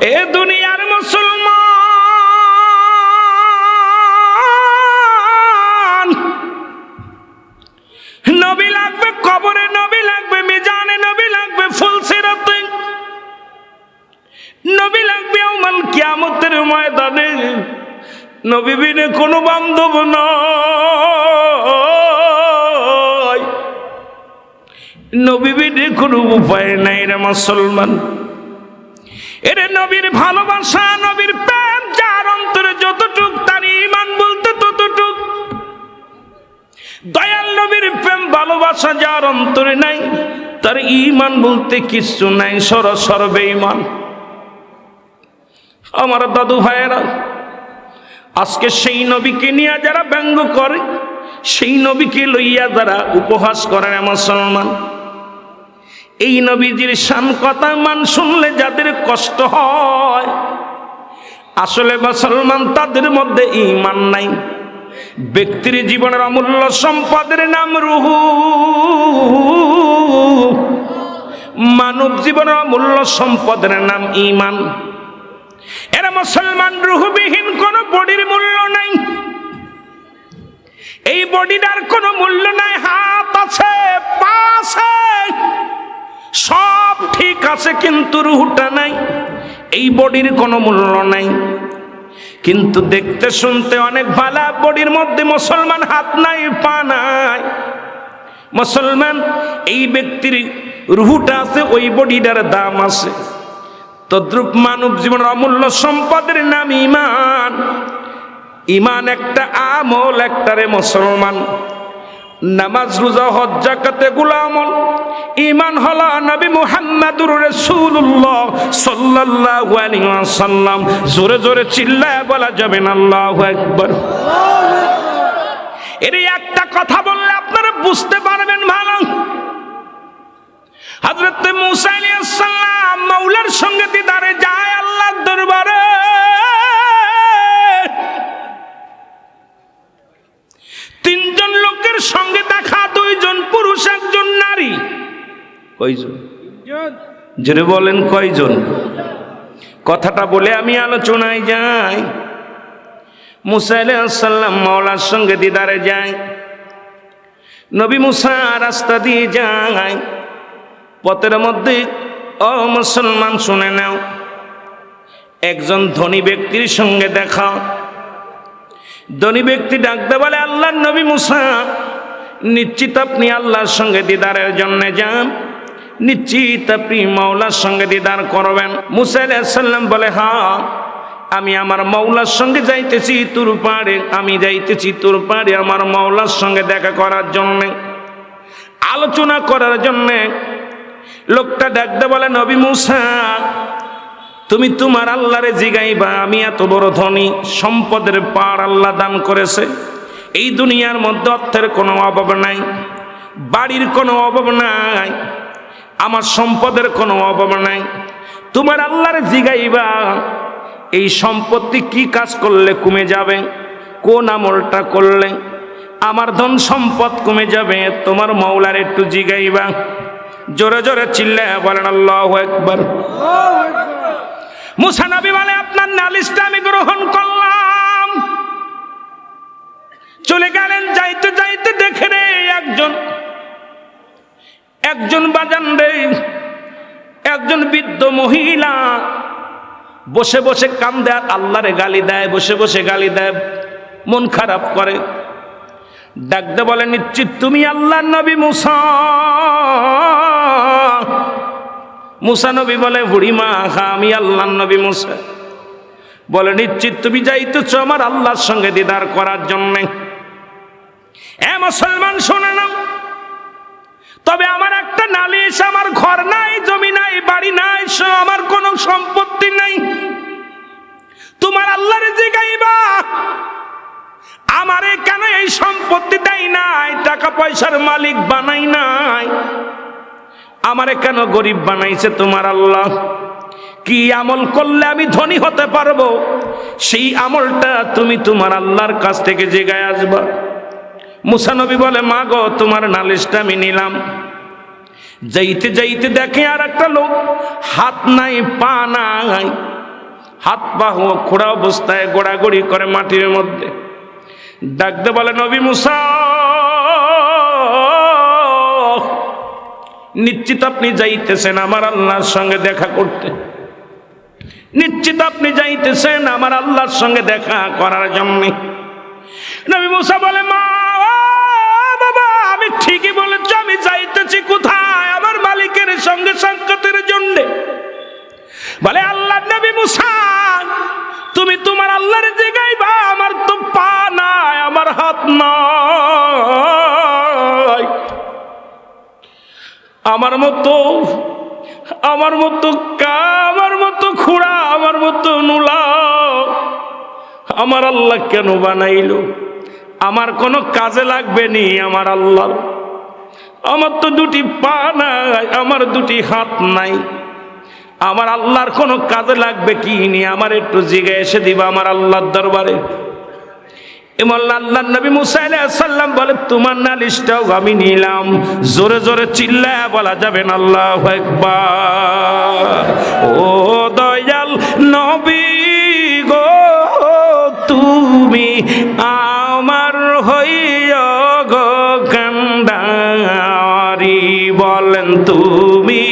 এ দুনিয়ার মুসলমান। নবী লাগবে, কবরে নবী লাগবে, মিজানে নবী লাগবে ফুলসিরাতে নবী লাগবে ওমাল কিয়ামতের ময়দানে। নবী বিনে কোনো বান্ধব নয়। নবী বিনে কোনো উপায় নাই রে মুসলমান। ভালোবাসা নবীর প্রেম, যার অন্তরে যতটুক তার ইমান বলতে ততটুক। দয়াল নবীর প্রেম, ভালোবাসা যার অন্তরে নাই, তার ইমান বলতে কিচ্ছু নাই, সরসর বেঈমান। আমার দাদু ভাইয়েরা, আজকে সেই নবীকে নিয়ে যারা ব্যঙ্গ করে, সেই নবীকে লইয়া যারা উপহাস করে মুসলমান এই নবীজির শান কথা মান শুনলে যাদের কষ্ট হয়, আসলে মুসলমান তাদের মধ্যে ইমান নাই। ব্যক্তির জীবনের অমূল্য সম্পদের নাম রুহু। মানব জীবনের অমূল্য সম্পদের নাম ইমান এরা মুসলমান রুহুবিহীন, কোনো বডির মূল্য নাই। এই বডিটার কোনো মূল্য নাই, হাত আছে, পা আছে। সব ঠিক আছে, কিন্তু রুহুটা নাই। এই বডির কোনো মূল্য নাই। কিন্তু দেখতে শুনতে অনেক ভালা, বডির মধ্যে মুসলমান হাত নাই, পা নাই। মুসলমান, এই ব্যক্তির রুহুটা আছে, ওই বডিটার দাম আছে। তদ্রুপ মানব জীবনের অমূল্য সম্পদের নাম ইমান। ইমান একটা আমল, একটারে মুসলমান। নামাজ, রোজা, হজ জাকাতে গুলামল ইমান হলো নবী মুহাম্মাদুর রাসূলুল্লাহ সাল্লাল্লাহু আলাইহি ওয়াসাল্লাম। জোরে জোরে চিল্লায় বলা যাবে না, আল্লাহু আকবার। এর একটা কথা বললে আপনারা বুঝতে পারবেন ভালো। হযরত মুসা আলাইহিস সালাম মাওলার সঙ্গে দিদারে যায় আল্লাহর দরবারে। কয়জন? জোরে বলেন কয়জন? কথাটা বলে আমি আলোচনায় যাই। মুসা আলাইসাল্লাম মাওলার সঙ্গে দিদারে যায় নবী মুসা রাস্তা দিয়ে যায় পথের মধ্যে ও মুসলমান শুনে নাও। একজন ধনী ব্যক্তির সঙ্গে দেখা ধনী ব্যক্তি ডাকতে বলে আল্লাহ নবী মুসা নিশ্চিত আপনি আল্লাহর সঙ্গে দিদারের জন্য যান। নিশ্চিত আপনি মৌলার সঙ্গে দিদার করবেন। মুসা সাল্লাম বলে হ্যাঁ আমি আমার মৌলার সঙ্গে যাইতেছি তোর পাড়ে, আমি যাইতেছি তোর পাড়ে আমার মৌলার সঙ্গে দেখা করার জন্যে, আলোচনা করার জন্যে। লোকটা ডাকতে বলে, নবী মুসা, তুমি তোমার আল্লাহরে জিগাইবা, আমি এত বড় ধনী, সম্পদের পাড় আল্লাহ দান করেছে। এই দুনিয়ার মধ্যে অর্থের কোনো অভাব নাই, বাড়ির কোনো অভাব নাই আমার সম্পদের কোনো অভাব নাই। তোমার আল্লাহরে জিগাইবা, এই সম্পত্তি কি কাজ করলে কমে যাবে? কোন আমলটা করলে আমার ধন সম্পদ কমে যাবে? তোমার মৌলার একটু জিগাইবা। জোরে জোরে চিল্লে বলেন, আল্লাহ একবার মুসানবী বলে, আপনার নালিশটা আমি গ্রহণ করলাম। চলে গেলেন, যাইতে যাইতে দেখে রে একজন একজন বাজান রে, একজন বৃদ্ধ মহিলা। বসে বসে কান্দে আর আল্লাহরে গালি দেয়, বসে বসে গালি দেয়, মন খারাপ করে। ডাকতে বলে, নিশ্চিত তুমি আল্লাহ নবী মুসা? মুসা নবী বলে বুড়িমা হা, আমি আল্লাহ নবী মুসা। বলে, নিশ্চিত তুমি যাইতেছ আমার আল্লাহর সঙ্গে দিদার করার জন্যে। এ মুসলমান, শোনে না। তবে আমার একটা নালিশ, আমার ঘর নাই, জমি নাই, বাড়ি নাই আমার কোনো সম্পত্তি নাই। তোমার আল্লাহর জিগাইবা আমারে কেন এই সম্পত্তি দেয় নাই টাকা পয়সার মালিক বানাই নাই? আমারে কেন গরিব বানাইছে তোমার আল্লাহ? কি আমল করলে আমি ধনী হতে পারব? সেই আমলটা তুমি তোমার আল্লাহর কাছ থেকে জেগায় আসবা। মুসানবী বলে, মা গো, তোমার নালিশটা আমি নিলাম। যাইতে যাইতে দেখে আর একটা লোক, হাত নাই, পা নাই, হাত পা খোড়া অবস্থায় গোড়াগড়ি করে মাটির মধ্যে। ডাকতে বলে, নবী মুসা, নিশ্চিত আপনি যাইতেছেন আমার আল্লাহর সঙ্গে দেখা করতে। নিশ্চিত আপনি যাইতেছেন আমার আল্লাহর সঙ্গে দেখা করার জন্য। নবী মুসা বলে, মা ঠিকই বলেছি, আমি যাইতেছি কোথায়? আমার মালিকের সঙ্গে সাক্ষাতের জন্য। বলে আল্লাহ নবী মুসা, তুমি তোমার আল্লাহর জিগাইবা আমার তো পা নাই, আমার হাত নাই। আমার মতো আমার মতো কা, আমার মতো খুড়া, আমার মতো নুলা, আমার আল্লাহ কেন বানাইল? আমার কোনো কাজে লাগবে নি, আমার আল্লাহ। আমার তো দুটি পা নাই, আমার দুটি হাত নাই। আমার আল্লাহর কোনো কাজে লাগবে কি নি? আমার একটু জিগে এসে দিবা আমার আল্লাহর দরবারে। আমি নিলাম। জোরে বলা ও দয়াল নবী গো, তুমি আমার হইয়া তুমি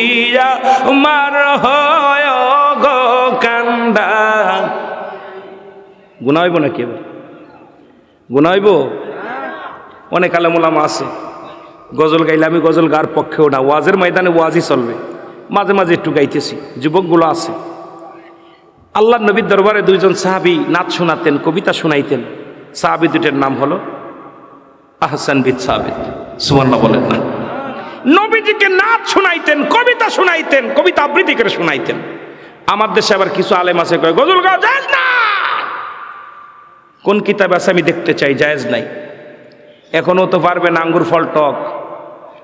হয় কান্দা। গুণা নাকি এবার? গুণা হইব অনেক আলেমুলামা আছে। গজল গাইলে আমি গজল গার পক্ষেও না। ওয়াজের ময়দানে ওয়াজই চলবে। মাঝে মাঝে একটু গাইতেছি। যুবকগুলো আছে। আল্লাহ নবীর দরবারে দুইজন সাহাবি নাচ শোনাতেন, কবিতা শোনাইতেন। সাহাবি দুটের নাম হলো আহসান বিদ সাহাবিদ সুমান্না বলেন না। নবীজিকে নাচ শোনাইতেন, কবিতা শুনাইতেন, কবিতা আবৃত্তি করে শোনাইতেন। আমার দেশে আবার কিছু আলেম আছে, কয়, গজল গাও যায় না? কোন কিতাব আছে আমি দেখতে চাই, জায়েজ নাই। এখনও তো পারবে না আঙ্গুর ফল টক।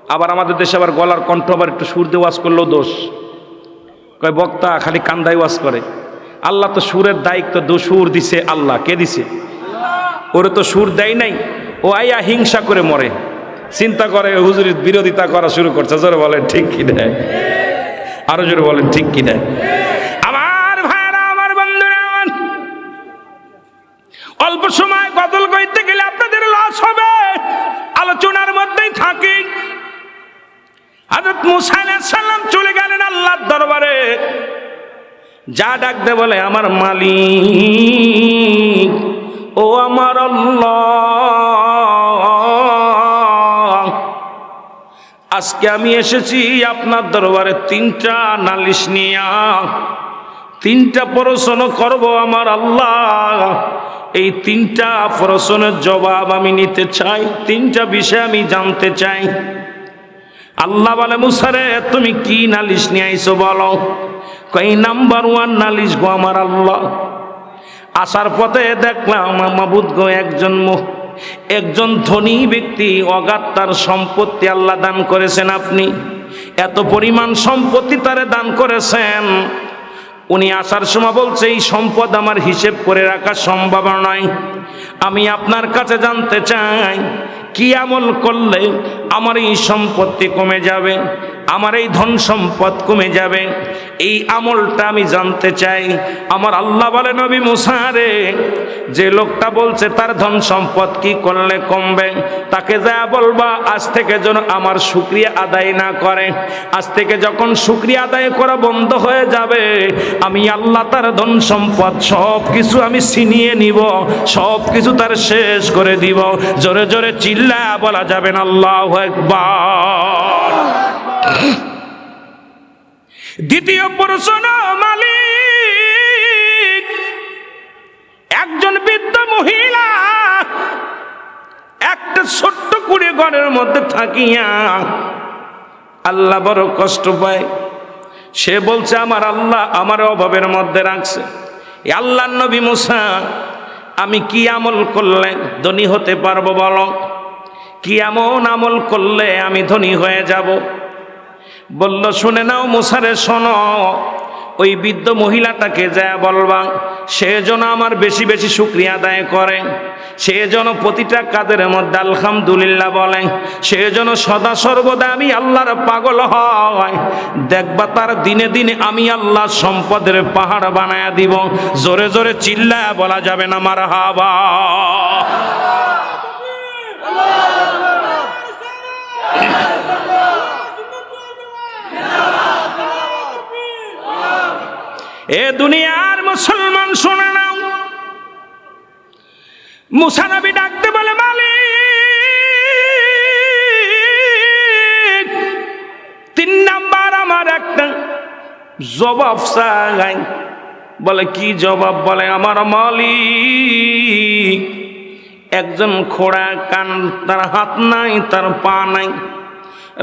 আবার আমাদের দেশে আবার গলার কণ্ঠ আবার একটু সুর দিয়ে ওয়াজ করলেও দোষ। কয়, বক্তা খালি কান্দাই ওয়াজ করে। আল্লাহ তো সুরের দায়িত্ব, দো সুর দিছে আল্লাহ। কে দিছে? ওরে তো সুর দেয় নাই। ও আইয়া হিংসা করে মরে। চিন্তা করে হুজুরির বিরোধিতা করা শুরু করছে। জোরে বলেন, ঠিক কি দেয় আরও জোরে বলেন, ঠিক কি দেয় আমার ভাইরা আমার বন্ধুরা অল্প সময় গজল গাইতে গেলে আপনাদের লস হবে। আলোচনার মধ্যেই থাকি। হযরত মুসা আলাইহিস চলে গেলেন আল্লাহর দরবারে। যা ডাক দে বলে, আমার মালিক, ও আমার আল্লাহ আজকে আমি এসেছি আপনার দরবারে তিনটা নালিশ নিয়া। তিনটা প্রশ্ন করব আমার আল্লাহ। এই তিনটা প্রশ্নের জবাব আমি নিতে চাই, তিনটা বিষয় আমি জানতে চাই। আল্লাহ বলে মুসারে তুমি কি নালিশ নিয়ে আইছো বলো? কই নাম্বার ওয়ান নালিশ গো আমার আল্লাহ। আসার পথে দেখলাম মাবুদ গো একজন মহ- একজন ধনী ব্যক্তি অগাধ তার সম্পত্তি আল্লাহ দান করেছেন আপনি। এত পরিমাণ সম্পত্তি তারে দান করেছেন। উনি আসার সময় বলছে, এই সম্পদ আমার হিসেব করে রাখা সম্ভব নয়। আমি আপনার কাছে জানতে চাই, কি আমল করলে আমার এই সম্পত্তি কমে যাবে? আমার এই ধন সম্পদ কমে যাবে। এই আমলটা আমি জানতে চাই। আমার আল্লাহ বলে নবী মুসারে যে লোকটা বলছে তার ধন সম্পদ কি করলে কমবে? তাকে যা বলবা, আজ থেকে যেন আমার শুক্রিয়া আদায় না করে। আজ থেকে যখন শুক্রিয়া আদায় করা বন্ধ হয়ে যাবে, আমি আল্লাহ তার ধন সম্পদ সব কিছু আমি ছিনিয়ে নিব সব কিছু তার শেষ করে দিব। জোরে জোরে চিল্লা বলা যাবে না, আল্লাহ একবার দ্বিতীয় প্রশ্ন, মালিক। একজন বৃদ্ধ মহিলা একটা ছোট্ট কুড়ি ঘরের মধ্যে থাকিয়া আল্লাহ বড় কষ্ট পায়। সে বলছে, আমার আল্লাহ আমার অভাবের মধ্যে রাখছে। আল্লাহ নবী মুসা, আমি কি আমল করলে ধনী হতে পারব বলো? কি এমন আমল করলে আমি ধনী হয়ে যাব? বলল, শুনে নাও মুসারে, শোনো। ওই বৃদ্ধ মহিলাটাকে যা বলবা, সে যেন আমার বেশি বেশি শুক্রিয়া আদায় করে। সে যেন প্রতিটা কাদের মধ্যে আলহামদুলিল্লাহ বলে। সে যেন সদা সর্বদা আমি আল্লাহর পাগল হয়। দেখবা, তার দিনে দিনে আমি আল্লাহ সম্পদের পাহাড় বানায়া দিব। জোরে জোরে চিল্লায় বলা যাবে না মার হাবা এ দুনিয়ার মুসলমান, শোনা নাও। মুসানবী ডাকতে বলে, মালিক, তিন নাম্বার আমার একটা জবাব চাই। বলে, কি জবাব? বলে, আমার মালিক, একজন খোড়া কান, তার হাত নাই, তার পা নাই,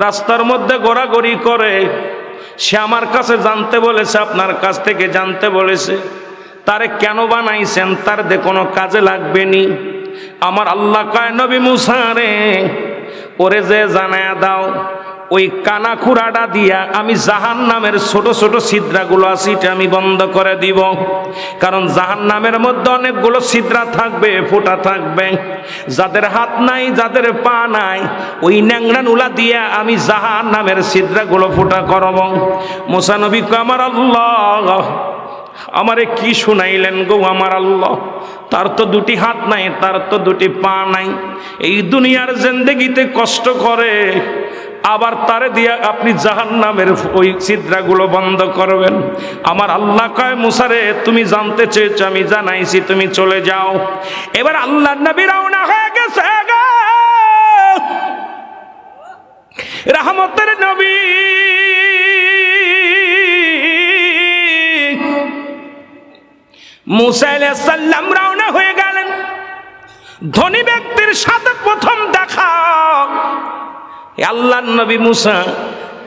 রাস্তার মধ্যে ঘোরাঘুরি করে সে আমার কাছে জানতে বলেছে, আপনার কাছ থেকে জানতে বলেছে। তারে কেন বানাইছেন? তার দে কোনো কাজে লাগবে নি। আমার আল্লাহ কায়, নবী মুসারে ওরে যে জানায়া দাও ওই কানা খুড়াটা দিয়া আমি জাহান নামের ছোট ছোট ছিদ্রাগুলো আছে, এটা আমি বন্ধ করে দিব। কারণ জাহান নামের মধ্যে অনেকগুলো ছিদ্রা থাকবে, ফোটা থাকবে। যাদের হাত নাই, যাদের পা নাই, ওই ন্যাংরা নুলা দিয়া আমি জাহান নামের ছিদ্রাগুলো ফোটা করব। মোসানবী আমার আল্লাহ, আমারে কি শুনাইলেন গো আমার আল্লাহ? তার তো দুটি হাত নাই, তার তো দুটি পা নাই। এই দুনিয়ার জিন্দগিতে কষ্ট করে আবার তারে দিয়া আপনি জাহান নামের ওই ছিদ্রাগুলো বন্ধ করবেন। আমার আল্লাহ কয় মুসারে তুমি জানতে চেয়েছো, আমি জানাইছি, তুমি চলে যাও। এবার আল্লাহ নবী রওনা হয়ে গেছে। রহমতের নবী। মুসা সাল্লাম রওনা হয়ে গেলেন। ধনী ব্যক্তির সাথে প্রথম দেখা। এ আল্লাহর নবী মুসা,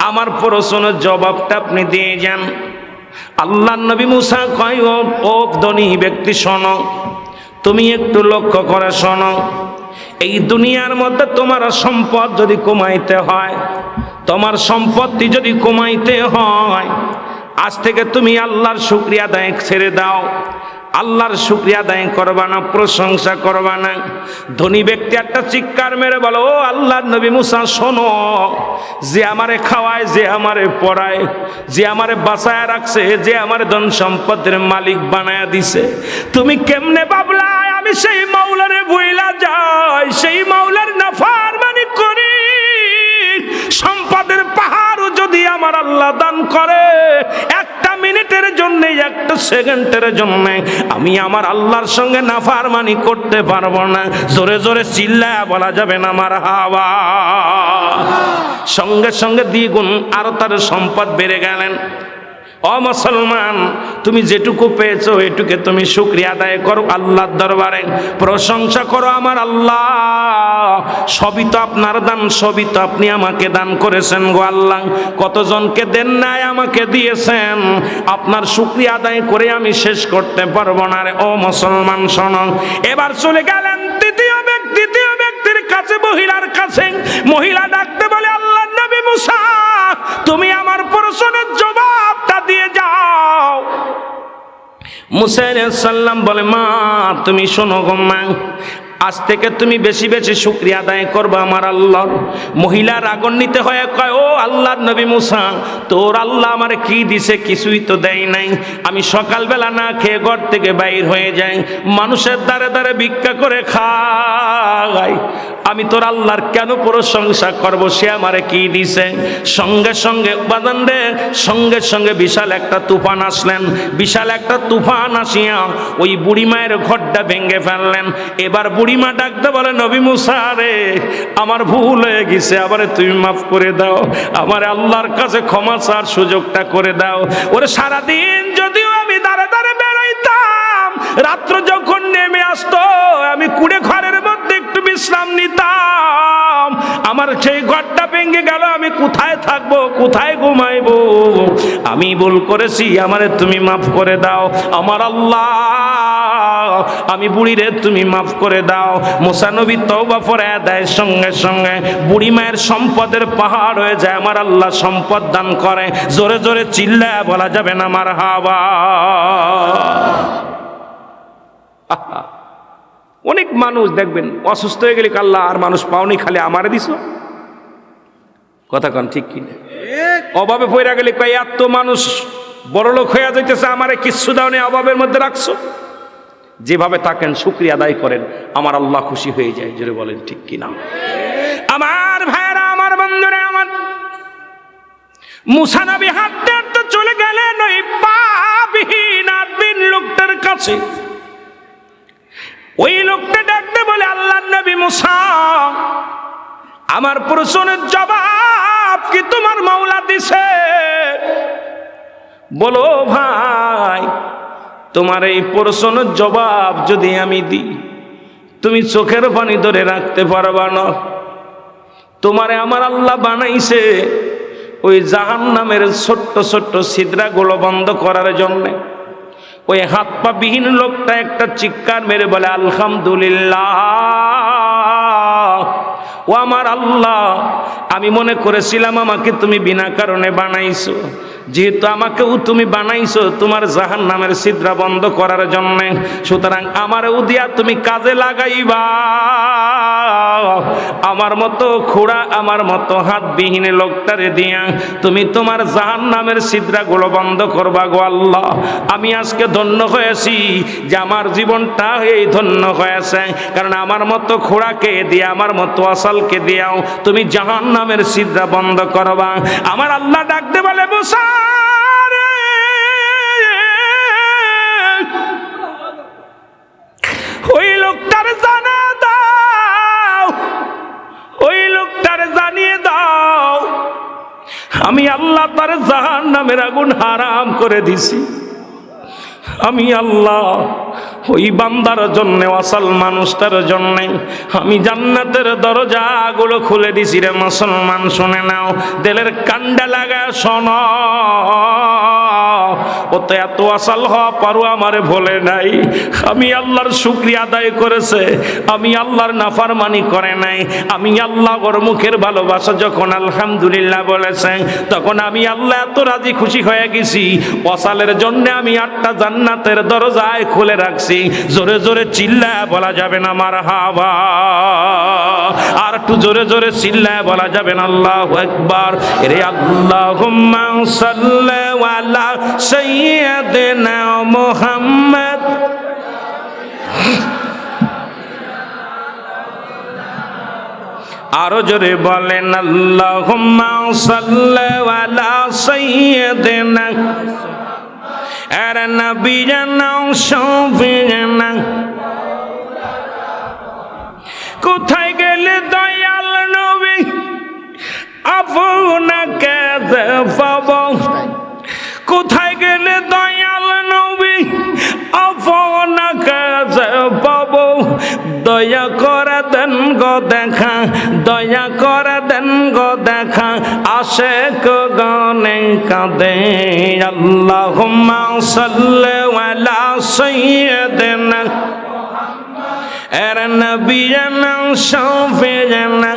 আমার প্রশ্নের জবাবটা আপনি দিয়ে যান। আল্লাহর নবী মুসা কয়, ও ধনী ব্যক্তি শোনো, তুমি একটু লক্ষ্য করে শোনো, এই দুনিয়ার মধ্যে তোমার সম্পদ যদি কমাইতে হয়, তোমার সম্পত্তি যদি কমাইতে হয়, আজ থেকে তুমি আল্লাহর শুক্রিয়া দায় ছেড়ে দাও। আল্লাহর শুক্রিয়া আদায় করবা না, প্রশংসা করবা না। ধনী ব্যক্তি একটা চিৎকার মেরে বলো, ও আল্লাহর নবী মুসা, শোনো, যে আমারে খাওয়ায়, যে আমারে পড়ায়, যে আমারে বাঁচায় রাখছে, যে আমার ধন সম্পদের মালিক বানায় দিছে, তুমি কেমনে বাবলায়? আমি সেই মাওলারে বইলা যাই, সেই মাওলার নাফার মানি করি। সম্পদের পাহাড়ও যদি আমার আল্লাহ দান করে সেকেন্ডের জন্য আমি আমার আল্লাহর সঙ্গে না নাফারমানি করতে পারব না। জোরে জোরে চিল্লা বলা যাবে না আমার হাওয়া। সঙ্গে সঙ্গে দ্বিগুণ আরও তার সম্পদ বেড়ে গেলেন। অ মুসলমান, তুমি যেটুকু পেয়েছ, এটুকে তুমি শুক্রিয়া আদায় করো আল্লাহর দরবারে। প্রশংসা করো আমার আল্লাহ। সবই তো আপনার দান, সবই তো আপনি আমাকে দান করেছেন গো আল্লাহ। কতজনকে দেন নাই আমাকে দিয়েছেন? আপনার শুক্রিয়া আদায় করে আমি শেষ করতে পারব না রে। ও মুসলমান, শোনো। এবার চলে গেলেন তৃতীয় ব্যক্তি, তৃতীয় ব্যক্তির কাছে, মহিলার কাছে। মহিলা ডাকতে বলে, আল্লাহ নবী মুসা, তুমি আমার প্রশ্নের জবাবটা দিয়ে যাও। মুসাইর সাল্লাম বলে, মা, তুমি শোনো গো মা, আজ থেকে তুমি বেশি বেশি শুক্রিয়া আদায় করব আমার আল্লাহর মহিলা রাগান্বিত হয়ে কয়, ও আল্লাহর নবী মুসা, তোর আল্লাহ আমার কি দিছে কিছুই তো দেয় নাই। আমি সকালবেলা না খেয়ে ঘর থেকে বাইর হয়ে যাই, মানুষের দ্বারে দ্বারে ভিক্ষা করে খাই। আমি তোর আল্লাহর কেন প্রশংসা করব? সে আমারে কি দিছে? সঙ্গে সঙ্গে উপাদান রে সঙ্গে সঙ্গে বিশাল একটা তুফান আসলেন। বিশাল একটা তুফান আসিয়া ওই বুড়ি মায়ের ঘরটা ভেঙে ফেললেন। এবার বুড়িমা ডাকতে বলে, নবী মুসা রে, আমার ভুল হয়ে গেছে আবারে তুমি মাফ করে দাও। আমার আল্লাহর কাছে ক্ষমা চার সুযোগটা করে দাও। ওরে, সারাদিন যদিও আমি দাঁড়ে দাঁড়ে বেড়াইতাম রাত্র যখন নেমে আসতো, আমি কুড়ে ঘরের বিশ্রাম নিতাম। আমার সেই ঘরটা ভেঙে গেল, আমি কোথায় থাকব, কোথায় ঘুমাইবো? আমি ভুল করেছি, আমারে তুমি মাফ করে দাও। আমার আল্লাহ, আমি বুড়িরে তুমি মাফ করে দাও। মুসানবী তওবা পরে দেয়, সঙ্গে সঙ্গে বুড়ি মায়ের সম্পদের পাহাড় হয়ে যায়, আমার আল্লাহ সম্পদ দান করে। জোরে জোরে চিল্লা বলা যাবে না আমার হাওয়া। অনেক মানুষ দেখবেন অসুস্থ হয়ে গেলে কাল্লা, আর মানুষ পাওনি খালি আমারে দিছ। কথা কন ঠিক কিনা? অভাবে পয়রা গেলে কয়, এত মানুষ বড়লোক হইয়া যাইতেছে, আমারে কিচ্ছু দাওনি অভাবের মধ্যে রাখছো? যেভাবে থাকেন, শুক্রিয়া আদায় করেন, আমার আল্লাহ খুশি হয়ে যায়, জোরে বলেন ঠিক কিনা? আমার ভাইরা আমার বন্ধুরা, আমার মুসানবী হাঁটতে চলে গেলেন ওই পাবিহীন আদবিন লোকটার কাছে। ওই লোকটা ডাকতে বলে আল্লাহ নবী মুসা, আমার প্রশ্নের জবাব কি তোমার মাওলা দিছে? বলো ভাই, তোমার এই প্রশ্নের জবাব যদি আমি দিই, তুমি চোখের পানি ধরে রাখতে পারবা না। তোমারে আমার আল্লাহ বানাইছে ওই জাহান নামের ছোট্ট ছোট্ট ছিদ্রাগুলো বন্ধ করার জন্যে। ওই হাত পা বিহীন লোকটা একটা চিৎকার মেরে বলে, আলহামদুলিল্লাহ। ও আমার আল্লাহ, আমি মনে করেছিলাম আমাকে তুমি বিনা কারণে বানাইছো। যেহেতু আমাকেও তুমি বানাইছো তোমার জাহান নামের সিদ্রা বন্ধ করার জন্য, সুতরাং আমার উদিয়া তুমি কাজে লাগাইবা। আমার মতো খোড়া, আমার মতো হাতবিহীন লোকটারে দিয়া তুমি তোমার জাহান নামের ছিদ্রাগুলো বন্ধ করবা গো আল্লাহ। আমি আজকে ধন্য হয়েছি যে আমার জীবনটা এই ধন্য হয়েছে, কারণ আমার মতো খোড়াকে দিয়ে, আমার মতো আসালকে দিয়াও তুমি জাহান নামের ছিদ্রা বন্ধ করবা। আমার আল্লাহ ডাকতে বলে বসারে ওই জানা দাও, ওই জানিয়ে দাও, আমি আল্লাহ তার জাহান নামের আগুন হারাম করে দিছি। আমি আল্লাহ ওই বান্দার জন্য আসল মানুষটার জন্য। আমি জান্নাতের দরজাগুলো খুলে দিছি রে মুসলমান, শুনে নাও। দেলের কান্ডা লাগা, শোন। ও তো এত আসাল হওয়া পারো আমারে ভোলে নাই। আমি আল্লাহর শুক্রিয়া আদায় করেছে। আমি আল্লাহর নাফারমানি করে নাই। আমি আল্লাহ ওর মুখের ভালোবাসা যখন আলহামদুলিল্লাহ বলেছে, তখন আমি আল্লাহ এত রাজি খুশি হয়ে গেছি। অসালের জন্য আমি আটটা জান্নাতের দরজায় খুলে রাখছি। জোরে জোরে চিল্লা বলা যাবে না আমার হাওয়া আর একটু জোরে জোরে চিল্লা বলা যাবে না, আল্লাহ একবার রে আল্লাহ সাল্লা সৈয়দনা মোহাম্মদ। আরও জোরে বলেন আল্লাহ সাল্লা সৈয়দনা আর নবী জানাও সফি জানা কোথায় গেলে দয়াল নবী? আপনাকে পাব কোথায় গেলে দয়াল নবী? আপনাকে পাব দয়া করে দেন গো দেখা, দয়া করে দেন দেখা। আসে গনে কাঁদে। আল্লাহ সাল্লা সৈয়দনা এর নবী জানা সফে জানা